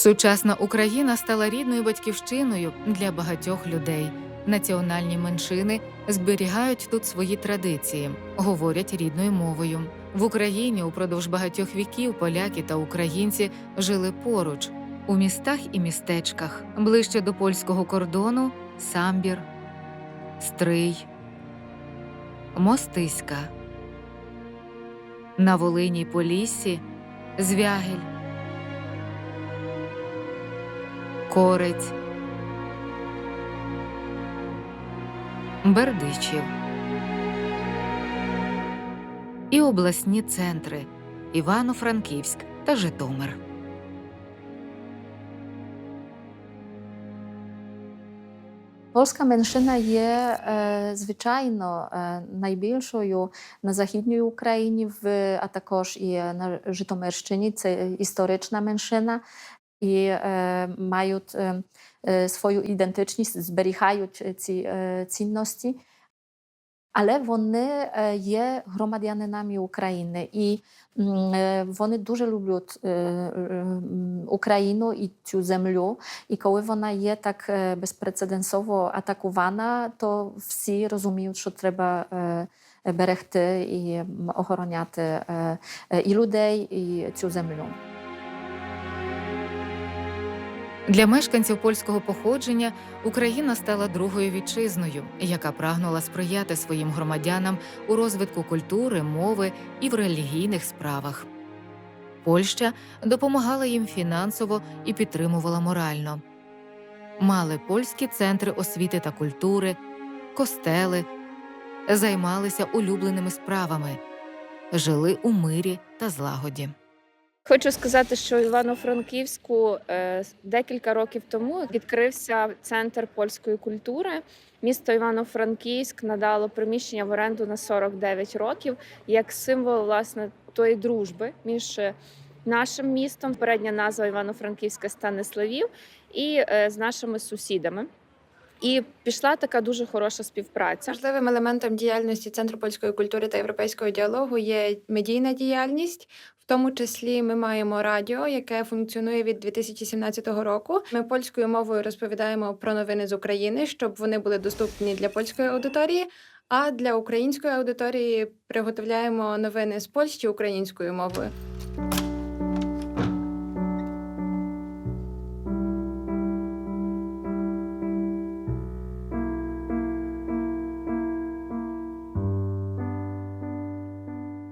Сучасна Україна стала рідною батьківщиною для багатьох людей. Національні меншини зберігають тут свої традиції, говорять рідною мовою. В Україні упродовж багатьох віків поляки та українці жили поруч у містах і містечках, ближче до польського кордону Самбір, Стрий, Мостиська. На Волині Поліссі Звягель, Корець, Бердичів і обласні центри Івано-Франківськ та Житомир. Polska меншина є е, звичайно е, найбільшою на Західній Україні, а також і на Житомирщині. Це історична меншина і е, мають е, свою ідентичність, зберігають ці е, цінності. Але вони є громадянинами України і е, вони дуже люблять е, е, Україну і цю землю. І коли вона є так безпрецеденсово атакувана, то всі розуміють, що треба е, берегти і охороняти і людей, і цю землю. Для мешканців польського походження Україна стала другою вітчизною, яка прагнула сприяти своїм громадянам у розвитку культури, мови і в релігійних справах. Польща допомагала їм фінансово і підтримувала морально. Мали польські центри освіти та культури, костели, займалися улюбленими справами, жили у мирі та злагоді. Хочу сказати, що в Івано-Франківську е, декілька років тому відкрився центр польської культури. Місто Івано-Франківськ надало приміщення в оренду на 49 років як символ власне тої дружби між нашим містом. Передня назва Івано-Франківська Станиславів і е, з нашими сусідами. І пішла така дуже хороша співпраця. Важливим елементом діяльності Центру польської культури та європейського діалогу є медійна діяльність. Тому числі ми маємо радіо, яке функціонує від 2017 року. Ми польською мовою розповідаємо про новини з України, щоб вони були доступні для польської аудиторії. А для української аудиторії приготовляємо новини з Польщі українською мовою.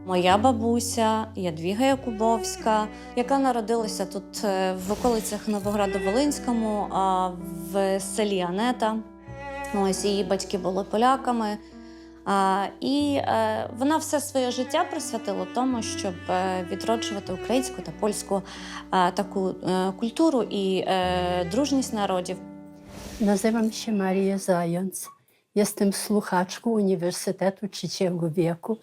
Моя бабуся Ядвіга Якубовська, яка народилася тут е, в околицях Новограду-Волинському, а в селі Анета. Ось її батьки були поляками. А, І е, вона все своє життя присвятила тому, щоб е, відроджувати українську та польську е, таку е, культуру і е, дружність народів. Nazywam się Maria Zając. Jestem słuchaczką Uniwersytetu Trzeciego Wieku,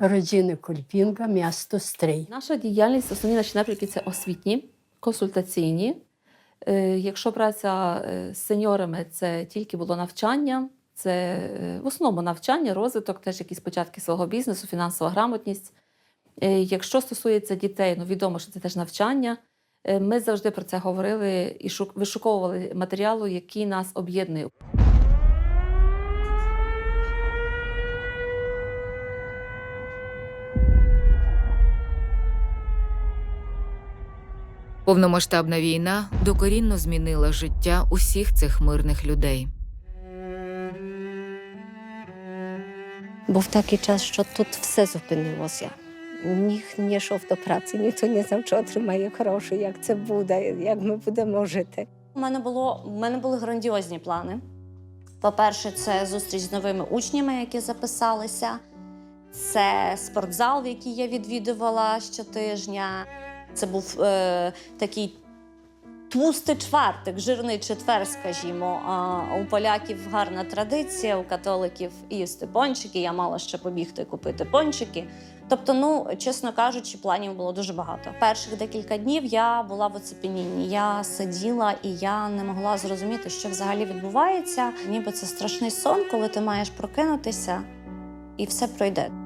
rodziny Kulpinga, miasto Stryj. Наша діяльність, основні наші напрямки це освітні, консультаційні. Е, Якщо праця е, з сеньорами, це тільки було навчання, це е, в основному навчання, розвиток, теж якісь початки свого бізнесу, фінансова грамотність. Якщо стосується дітей, ну відомо, що це теж навчання. Ми завжди про це говорили і шук- вишуковували матеріалу, який нас об'єднує. Повномасштабна війна докорінно змінила життя усіх цих мирних людей. Був такий час, що тут все зупинилося. Ніхто не йшов до праці, ніхто не знав, чи отримає гроші, як це буде, як ми будемо жити. У мене було у мене були грандіозні плани. По-перше, це зустріч з новими учнями, які записалися. Це спортзал, в який я відвідувала щотижня. Це був е, такий тлустий чвартик, жирний четвер, скажімо. А у поляків гарна традиція, у католиків їсти пончики. Я мала ще побігти купити пончики. Тобто, ну чесно кажучи, планів було дуже багато. Перших декілька днів я була в оцепенінні. Я сиділа і я не могла зрозуміти, що взагалі відбувається. Ніби це страшний сон, коли ти маєш прокинутися, і все пройде.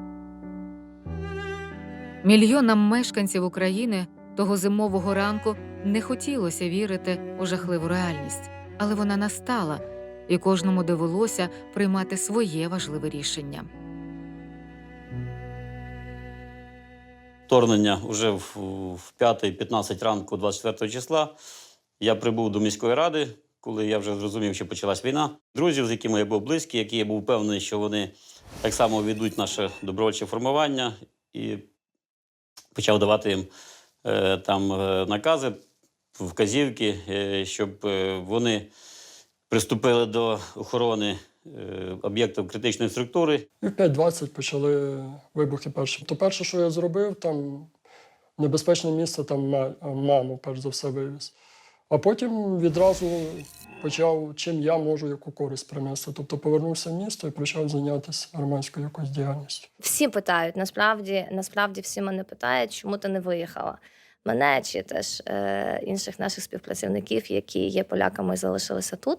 Мільйонам мешканців України Того зимового ранку не хотілося вірити у жахливу реальність, але вона настала, і кожному довелося приймати своє важливе рішення. вторгнення вже в, в 5-15 ранку 24 числа. Я прибув до міської ради, коли я вже зрозумів, що почалась війна. Друзів, з якими я був близький, які я був впевнений, що вони так само ведуть наше добровольче формування, і почав давати їм е, там е, накази, вказівки, е, щоб вони приступили до охорони об'єктів критичної структури І в 5.20 почали вибухи перші. То перше, що я зробив, там небезпечне місце, там ма- маму перш за все вивіз. А потім відразу почав, чим я можу яку користь принести. Тобто повернувся в місто і почав зайнятися громадською якоюсь діяльністю. Всі питають, насправді, насправді всі мене питають, чому ти не виїхала. Мене чи теж е, інших наших співпрацівників, які є поляками залишилися тут.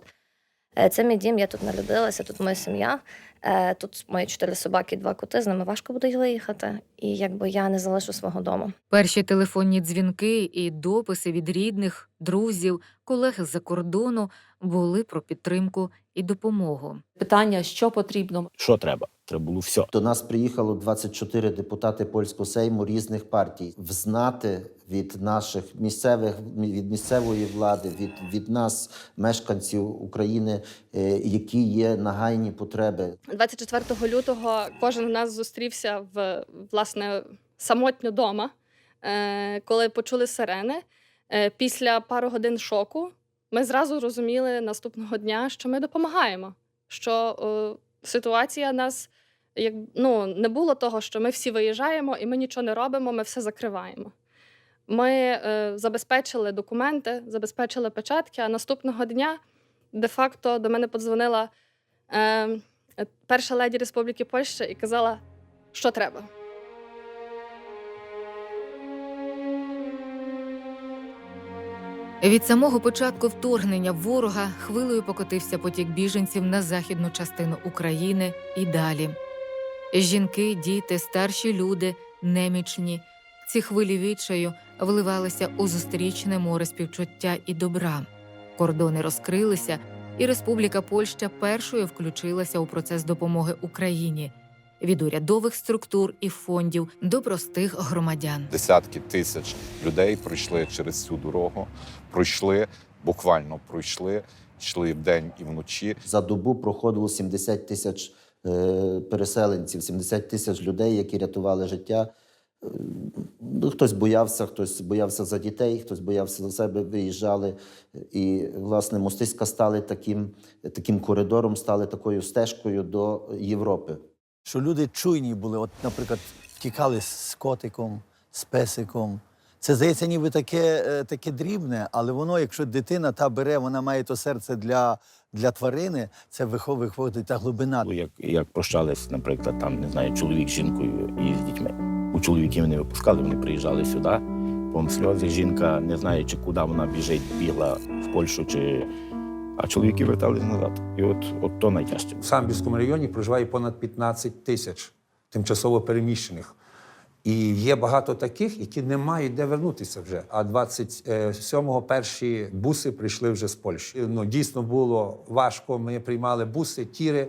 Е, це мій дім, я тут народилася, тут моя сім'я. Е, тут мої чотири собаки, і два коти. З ними важко буде виїхати. І якби я не залишу свого дому. Перші телефонні дзвінки і дописи від рідних, друзів, колег з-за кордону були про підтримку і допомогу. Питання, що потрібно, Що треба? Треба було все. До нас приїхало 24 депутати польського сейму різних партій. Взнати від наших місцевих від місцевої влади, від, від нас, мешканців України, е, які є нагайні потреби. 24 лютого кожен з нас зустрівся в власне самотньо дома, е, коли почули сирени. Е, Після пару годин шоку ми зразу розуміли наступного дня, що ми допомагаємо. Що е, ситуація нас як ну не було того, що ми всі виїжджаємо і ми нічого не робимо, ми все закриваємо. Ми е, забезпечили документи, забезпечили печатки, а наступного дня де-факто до мене подзвонила. Е, перша леді Республіки Польща і казала, що треба. Від самого початку вторгнення ворога хвилею покотився потік біженців на західну частину України і далі. Жінки, діти, старші люди, немічні. Ці хвилі відчаю вливалися у зустрічне море співчуття і добра. Кордони розкрилися, і Республіка Польща першою включилася у процес допомоги Україні від урядових структур і фондів до простих громадян. Десятки тисяч людей пройшли через цю дорогу, пройшли, буквально пройшли, йшли вдень і вночі. За добу проходило 70 тисяч переселенців, 70 тисяч людей, які рятували життя. Е, Ну, хтось боявся, хтось боявся за дітей, хтось боявся за себе, виїжджали. І, власне, мостиська стали таким, таким коридором, стали такою стежкою до Європи. Що люди чуйні були, от, наприклад, втікали з котиком, з песиком. Це здається, ніби таке, е, таке дрібне, але воно, якщо дитина та бере, вона має то серце для, для тварини, це вихо- виходить та глибина. Як, як прощались, наприклад, там не знаю, чоловік з жінкою і з дітьми. У чоловіків не випускали, вони приїжджали сюди. Пом сльози, жінка, не знаючи, куди вона біжить, бігла в Польщу чи. А чоловіки вертались назад. І от, от то найтяжче. В Самбірському районі проживає понад 15 тисяч тимчасово переміщених. І є багато таких, які не мають де вернутися вже. А 27-го перші буси прийшли вже з Польщі. Ну дійсно було важко. Ми приймали буси, тіри.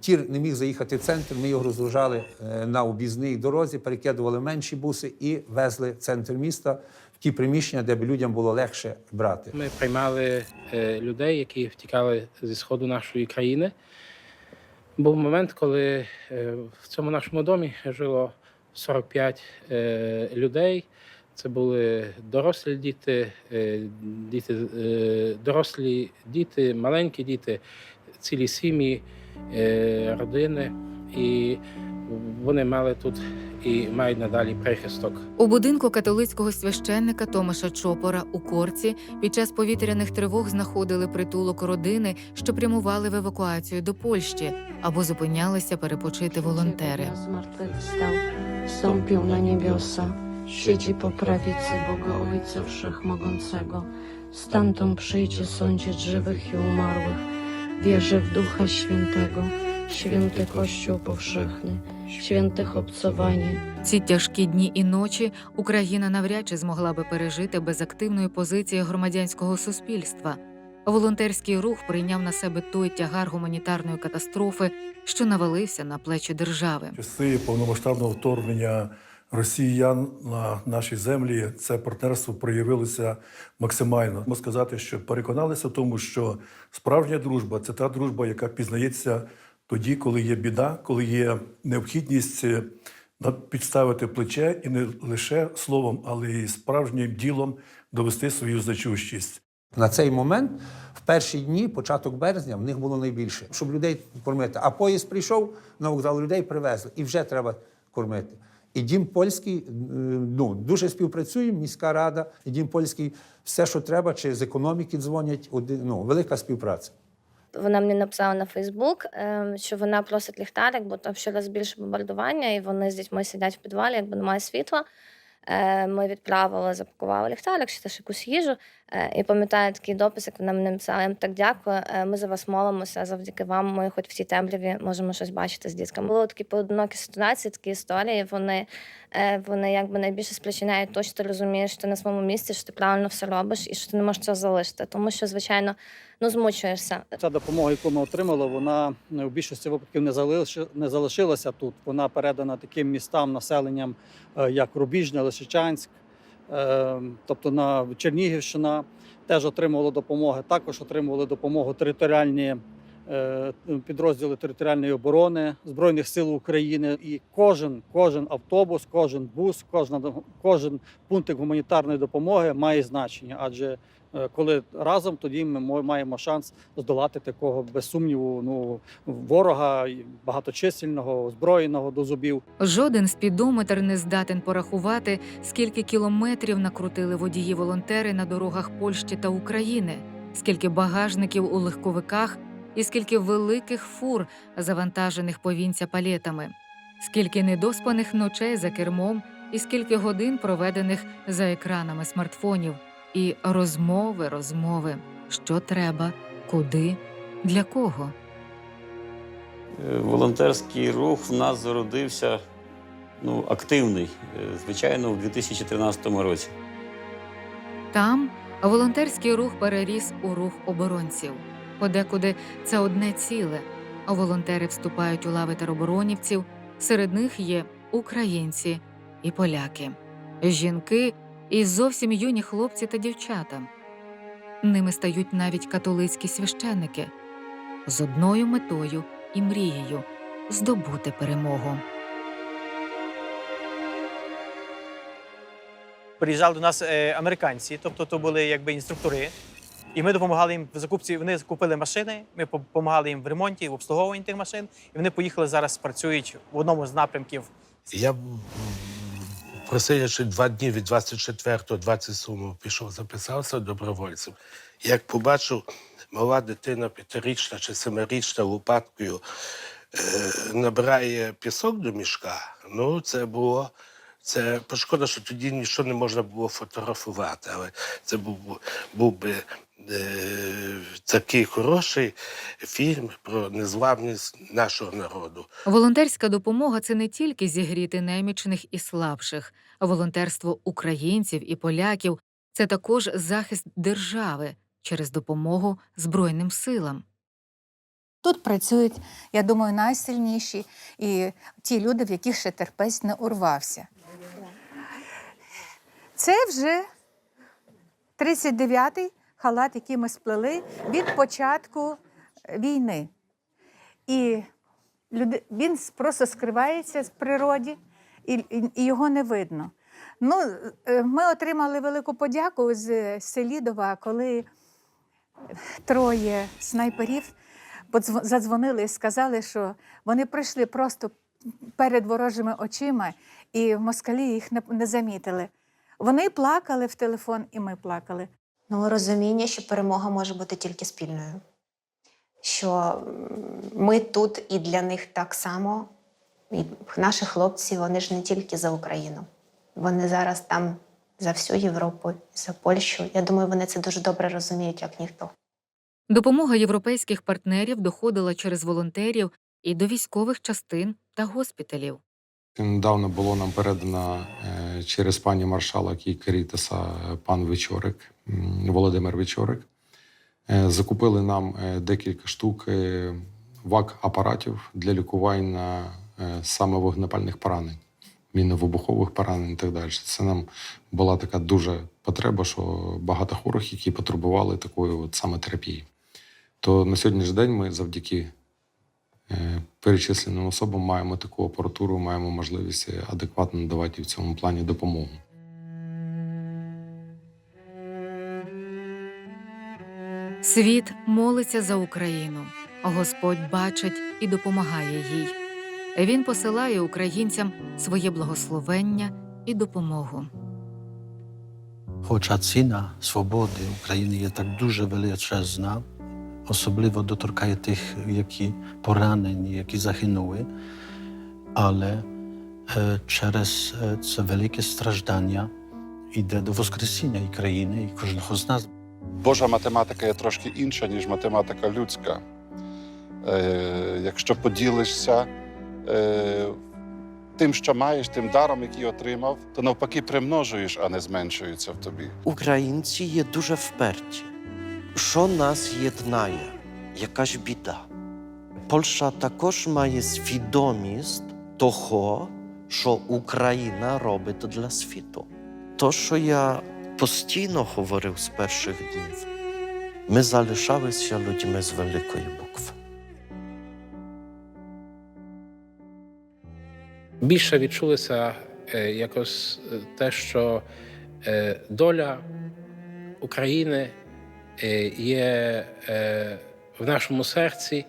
Тір не міг заїхати в центр. Ми його розгружали е, на об'їзній дорозі, перекидували менші буси і везли в центр міста в ті приміщення, де б людям було легше брати. Ми приймали е, людей, які втікали зі сходу нашої країни. Був момент, коли е, в цьому нашому домі жило 45 е, людей. Це були дорослі діти, е, діти е, дорослі діти, маленькі діти, цілі сім'ї, родини. І вони мали тут і мають надалі прихисток. У будинку католицького священника Томаша Чопора у Корці під час повітряних тривог знаходили притулок родини, що прямували в евакуацію до Польщі або зупинялися перепочити волонтери. Wstąpił na niebiosa, siedzi po prawicy Boga Ojca Wszechmogącego. Stamtąd przyjdzie sądzić żywych i umarłych. Wierzę w Ducha Świętego, święty Kościół powszechny, świętych obcowanie. Ці тяжкі дні і ночі Україна навряд чи змогла би пережити без активної позиції громадянського суспільства. Волонтерський рух прийняв на себе той тягар гуманітарної катастрофи, що навалився на плечі держави. Часи повномасштабного вторгнення росіян на наші землі це партнерство проявилося максимально. Можна сказати, що переконалися в тому, що справжня дружба це та дружба, яка пізнається тоді, коли є біда, коли є необхідність е, підставити плече і не лише словом, але й справжнім ділом довести свою значущість. На цей момент, в перші дні, початок березня, в них було найбільше, щоб людей кормити. А поїзд прийшов на вокзал, людей привезли, і вже треба кормити. І дім польський е, ну, дуже співпрацюємо, міська рада, і дім польський, все, що треба, чи з економіки дзвонять, ну, велика співпраця. Вона мені написала на Фейсбук, ем, що вона просить ліхтарик, бо там щораз більше бомбардування, і вони з дітьми сидять в підвалі, якби немає світла. Е, Ми відправили, запакували ліхтарик, ще теж якусь їжу. Е, І пам'ятаю такий допис, як вона мені написала, я так дякую. е, Ми за вас молимося. Завдяки вам ми, хоч в цій темряві, можемо щось бачити з дітками. Були такі поодинокі ситуації, такі історії. Вони, е, вони якби найбільше сплячиняють то, що ти розумієш, що ти на своєму місці, що ти правильно все робиш і що ти не можеш цього залишити. Тому що, звичайно, ну змучуєшся. Ця допомога, яку ми отримали, вона е, в більшості випадків не залиши- не залишилася тут. Вона передана таким містам, населенням, е, як Рубіжне, Лисичанськ, е, тобто на Чернігівщина теж отримувала допомоги. Також отримували допомогу територіальні е, підрозділи територіальної оборони Збройних сил України. І кожен, кожен автобус, кожен бус, кожна кожен пункт гуманітарної допомоги має значення, адже коли разом, тоді ми маємо шанс здолати такого без сумніву ну ворога багаточисельного, озброєного до зубів. Жоден спідометр не здатен порахувати, скільки кілометрів накрутили водії-волонтери на дорогах Польщі та України, скільки багажників у легковиках і скільки великих фур, завантажених повінця палетами, скільки недоспаних ночей за кермом і скільки годин проведених за екранами смартфонів, і розмови, розмови, що треба, куди, для кого. Е, Волонтерський рух в нас зародився ну, активний, е, звичайно, у 2013 році. Там волонтерський рух переріс у рух оборонців. Подекуди це одне ціле. А волонтери вступають у лави тероборонівців. Серед них є українці і поляки, жінки і зовсім юні хлопці та дівчата. Ними стають навіть католицькі священники з одною метою і мрією здобути перемогу. Приїжджали до нас е, американці, тобто то були якби інструктори. І ми допомагали їм в закупці. Вони купили машини, ми допомагали їм в ремонті, в обслуговуванні тих машин. І вони поїхали зараз, працюють в одному з напрямків. Я просидячи два дні від 24 до 27 пішов, записався добровольцем. Як побачив, мала дитина п'ятирічна чи семирічна лопаткою е, набирає пісок до мішка, ну це було. Це шкода, що тоді нічого не можна було фотографувати, але це був, був би такий хороший фільм про незламність нашого народу. Волонтерська допомога це не тільки зігріти немічних і слабших. Волонтерство українців і поляків це також захист держави через допомогу Збройним силам. Тут працюють, я думаю, найсильніші і ті люди, в яких ще терпець не урвався. Це вже 39-й халат, який ми сплели від початку війни. І він просто скривається в природі, і, його не видно. Ну, е, ми отримали велику подяку з Селідова, коли троє снайперів задзвонили і сказали, що вони прийшли просто перед ворожими очима, і москалі їх не замітили. Вони плакали в телефон, і ми плакали. Ну, розуміння, що перемога може бути тільки спільною. Що ми тут і для них так само. І наші хлопці, вони ж не тільки за Україну. Вони зараз там за всю Європу, за Польщу. Я думаю, вони це дуже добре розуміють, як ніхто. Допомога європейських партнерів доходила через волонтерів і до військових частин та госпіталів. Недавно було нам передано е, через пані маршала Карітаса е, пан Вечорик, Володимир Вечорик. Е, Закупили нам декілька штук ВАК-апаратів для лікування саме вогнепальних поранень, мінно-вибухових поранень і так далі. Це нам була така дуже потреба, що багато хворих, які потребували такої от саме терапії. То на сьогоднішній день ми завдяки перечисленим особам маємо таку апаратуру, маємо можливість адекватно надавати в цьому плані допомогу. Світ молиться за Україну. Господь бачить і допомагає їй. Він посилає українцям своє благословення і допомогу. Хоча ціна свободи України є так дуже величезна, особливо доторкає тих, які поранені, які загинули, але е, через е, це велике страждання йде до Воскресіння і країни, і кожного з нас. Божа математика є трошки інша, ніж математика людська. Е, якщо поділишся е, тим, що маєш, тим даром, який отримав, то навпаки примножуєш, а не зменшується в тобі. Українці є дуже вперті. Що нас єднає? Якась біда. Польща також має свідомість того, що Україна робить для світу. То, що я постійно говорив з перших днів, ми залишалися людьми з великої букви. Більше відчулося е, якось е, те, що е, доля України є е, в нашому серці,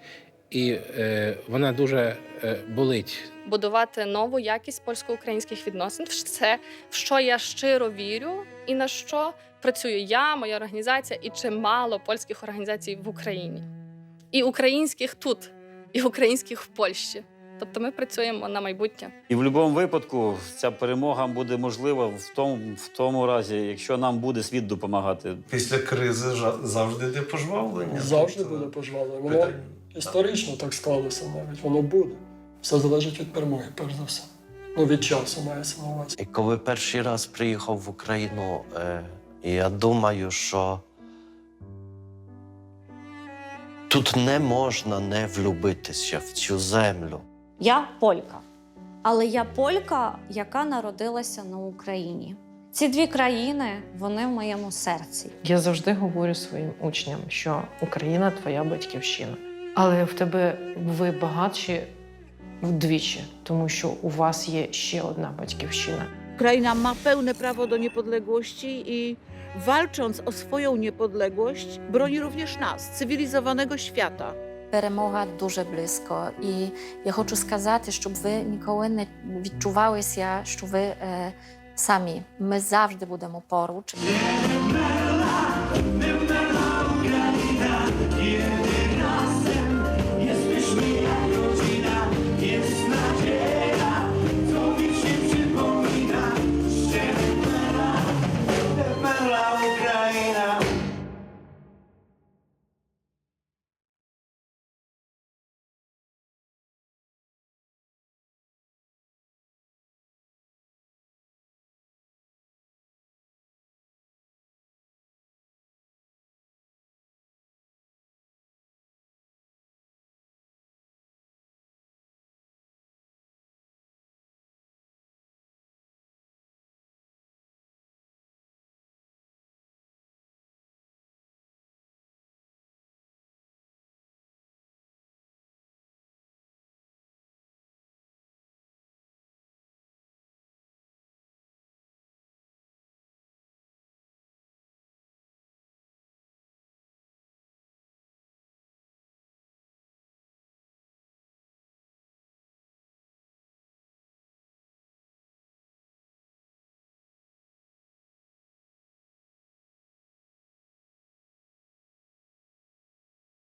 і е, вона дуже е, болить. будувати нову якість польсько-українських відносин. Це в що я щиро вірю, і на що працюю я, моя організація, і чимало польських організацій в Україні, і українських тут, і українських в Польщі. Тобто ми працюємо на майбутнє. І в будь-якому випадку ця перемога буде можлива в тому, в тому разі, якщо нам буде світ допомагати. Після кризи жа- завжди йде пожвавлення. Завжди буде пожвавлення. Воно історично так склалося навіть, воно буде. Все залежить від перемоги, перш за все. Ну, від часу мається на увазі. І коли перший раз приїхав в Україну, е, я думаю, що тут не можна не влюбитися в цю землю. Я полька, але я полька, яка народилася на Україні. Ці дві країни вони в моєму серці. Я завжди говорю своїм учням, що Україна твоя батьківщина. Але в тебе ви багатші вдвічі, тому що у вас є ще одна батьківщина. Ukraina ma pełne prawo do niepodległości i walcząc o swoją niepodległość, broni również nas, cywilizowanego świata. Перемога дуже близько. І я хочу сказати, щоб ви ніколи не відчувалися, що ви е, самі. Ми завжди будемо поруч.